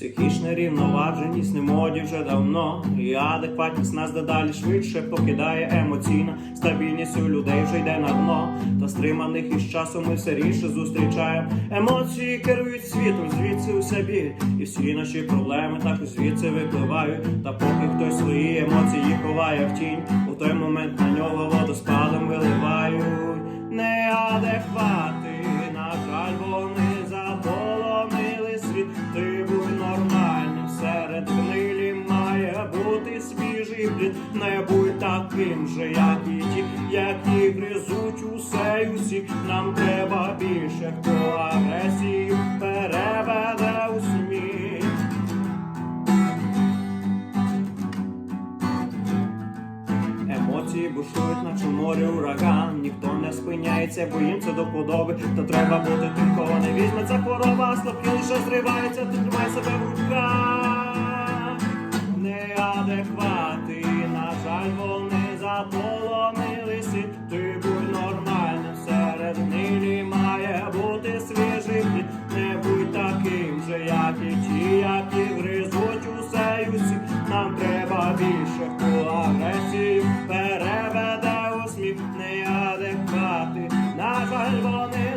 Психічна рівноваженість не моді вже давно. І адекватність нас дедалі швидше покидає емоційна стабільність у людей вже йде на дно. Та стриманих із часом ми все рідше зустрічаємо. Емоції керують світом, звідси уся біль. І всі наші проблеми також звідси випливають. Та поки хтось свої емоції ховає в тінь, у той момент на нього водоспадом плід. Не будь таким же, як і ті, які гризуть усе й усі. Нам треба більше, хто агресію переведе у сміх. Емоції бушують, наче море ураган. Ніхто не спиняється, бо їм це до подоби. Та треба бути тим, кого не візьме. Ця хвороба, слабкі лише зриваються, ти тримай себе в руках. Полонилися, ти будь нормальним, серед нині має бути свіжий хліб, не будь таким же, як і ті, які гризуть усе і усі. Нам треба більше в агресію переведе усміх, неадеквати, на жаль, вони.